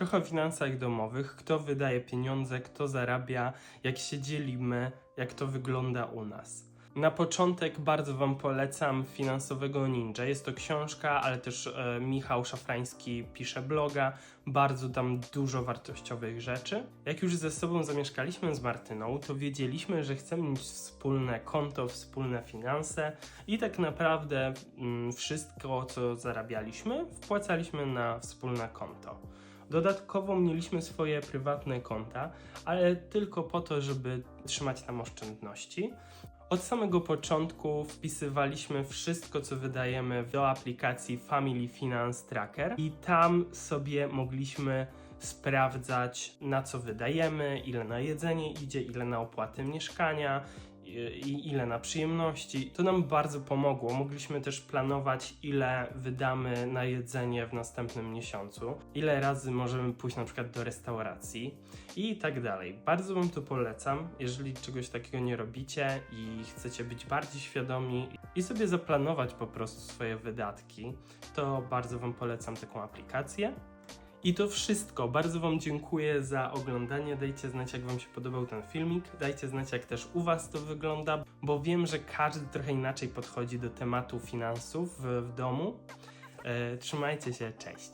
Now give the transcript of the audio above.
trochę o finansach domowych, kto wydaje pieniądze, kto zarabia, jak się dzielimy, jak to wygląda u nas. Na początek bardzo Wam polecam Finansowego Ninja. Jest to książka, ale też e, Michał Szafrański pisze bloga. Bardzo tam dużo wartościowych rzeczy. Jak już ze sobą zamieszkaliśmy z Martyną, to wiedzieliśmy, że chcemy mieć wspólne konto, wspólne finanse i tak naprawdę mm, wszystko, co zarabialiśmy, wpłacaliśmy na wspólne konto. Dodatkowo mieliśmy swoje prywatne konta, ale tylko po to, żeby trzymać tam oszczędności. Od samego początku wpisywaliśmy wszystko, co wydajemy do aplikacji Family Finance Tracker i tam sobie mogliśmy sprawdzać, na co wydajemy, ile na jedzenie idzie, ile na opłaty mieszkania i ile na przyjemności. To nam bardzo pomogło. Mogliśmy też planować, ile wydamy na jedzenie w następnym miesiącu, ile razy możemy pójść na przykład do restauracji i tak dalej. Bardzo Wam to polecam, jeżeli czegoś takiego nie robicie i chcecie być bardziej świadomi i sobie zaplanować po prostu swoje wydatki, to bardzo Wam polecam taką aplikację. I to wszystko. Bardzo Wam dziękuję za oglądanie. Dajcie znać, jak Wam się podobał ten filmik. Dajcie znać, jak też u Was to wygląda, bo wiem, że każdy trochę inaczej podchodzi do tematu finansów w, w domu. E, trzymajcie się, cześć.